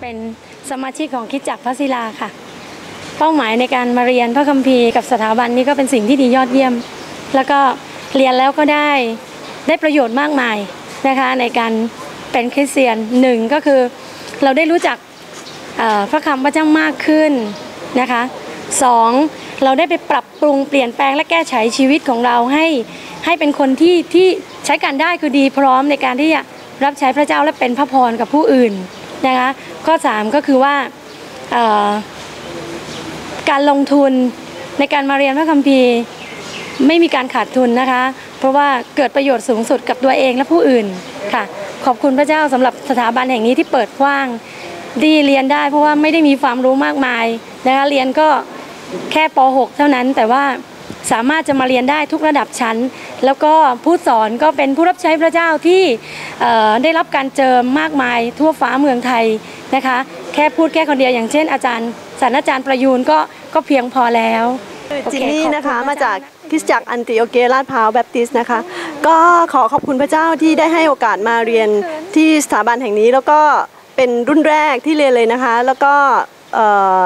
เป็นสมาชิกของคิดจักพระศิลาค่ะ เป้าหมายในการมาเรียนพระคัมภีร์กับสถาบันนี้ก็เป็นสิ่งที่ดียอดเยี่ยม แล้วก็เรียนแล้วก็ได้ได้ประโยชน์มากมายนะคะในการเป็นคริสเตียนหนึ่งก็คือเราได้รู้จักพระคำพระเจ้ามากขึ้นนะคะสองเราได้ไปปรับปรุงเปลี่ยนแปลงและแก้ไขชีวิตของเราให้ให้เป็นคนที่ที่ใช้การได้คือดีพร้อมในการที่จะรับใช้พระเจ้าและเป็นพระพรกับผู้อื่น นะคะข้อสามก็คือว่าการลงทุนในการมาเรียนพระคัมภีร์ไม่มีการขาดทุนนะคะ เพราะว่าเกิดประโยชน์สูงสุดกับตัวเองและผู้อื่นค่ะ ขอบคุณพระเจ้าสำหรับสถาบันแห่งนี้ที่เปิดกว้างดีเรียนได้เพราะว่าไม่ได้มีความรู้มากมายนะคะเรียนก็แค่ป .6 เท่านั้นแต่ว่า สามารถจะมาเรียนได้ทุกระดับชั้น แล้วก็ผู้สอนก็เป็นผู้รับใช้พระเจ้าที่เอ่อได้รับการเจิมมากมายทั่วฟ้าเมืองไทยนะคะ แค่พูดแค่คนเดียวอย่างเช่นอาจารย์ศาสตราจารย์ประยูนก็ก็เพียงพอแล้วจินนี่นะคะโอเคขอบคุณมาจากคริสตจักรอันติโอเกลาดพร้าวแบปติสต์นะคะ ก็ขอขอบคุณพระเจ้าที่ได้ให้โอกาสมาเรียนที่สถาบันแห่งนี้แล้วก็เป็นรุ่นแรกที่เรียนเลยนะคะ แล้วก็เอ่อ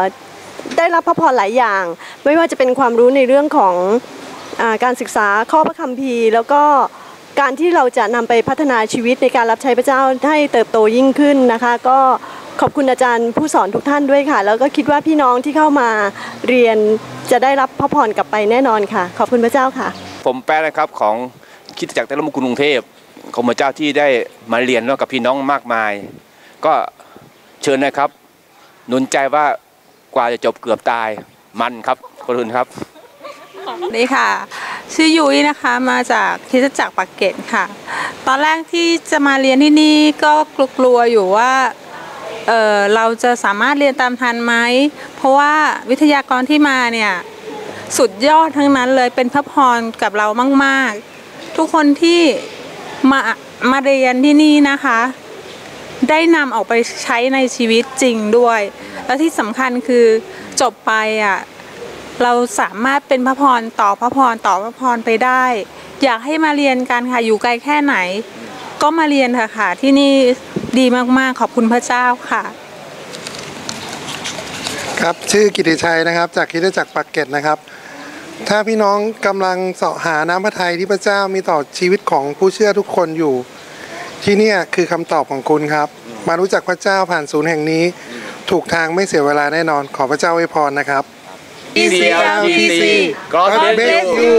ได้รับพระพรหลายอย่าง ไม่ว่าจะเป็นความรู้ในเรื่องของอการศึกษาข้อพระคัมภีร์ แล้วก็การที่เราจะนำไปพัฒนาชีวิตในการรับใช้พระเจ้าให้เติบโตยิ่งขึ้นนะคะ ก็ขอบคุณอาจารย์ผู้สอนทุกท่านด้วยค่ะ แล้วก็คิดว่าพี่น้องที่เข้ามาเรียนจะได้รับพระพรกลับไปแน่นอนค่ะ ขอบคุณพระเจ้าค่ะ ผมแป๊ะนะครับของคิดจักรเตลมุกรุงเทพของพระเจ้าที่ได้มาเรียนร่วมกับพี่น้องมากมาย ก็เชิญนะครับหนุนใจว่า กว่าจะจบเกือบตายมันครับขอบคุณครับนี่ค่ะ ชื่อยุ้ยนะคะมาจากคริสตจักรปากเกร็ดค่ะ ตอนแรกที่จะมาเรียนที่นี่ก็กลัวๆอยู่ว่าเออเราจะสามารถเรียนตามทันไหม เพราะว่าวิทยากรที่มาเนี่ยสุดยอดทั้งนั้นเลยเป็นพระพรกับเรามาก ๆ ทุกคนที่มามาเรียนที่นี่นะคะ ได้นำออกไปใช้ในชีวิตจริงด้วย และที่สำคัญคือจบไปอะเราสามารถเป็นพระพรต่อพระพรต่อพระพรไปได้ อยากให้มาเรียนกันค่ะอยู่ไกลแค่ไหน ก็มาเรียนเถอะค่ะ ที่นี่ดีมากๆขอบคุณพระเจ้าค่ะ ครับชื่อกิติชัยนะครับ จากคริสตจักรปากเกร็ดนะครับ ถ้าพี่น้องกำลังเสาะหาน้ำพระทัยที่พระเจ้ามีต่อชีวิตของผู้เชื่อทุกคนอยู่ ที่เนี่ยคือคำตอบของคุณครับ มารู้จักพระเจ้าผ่านศูนย์แห่งนี้ ถูกทางไม่เสียเวลาแน่นอนขอพระเจ้าไว้พรนะครับ ECLTC God bless you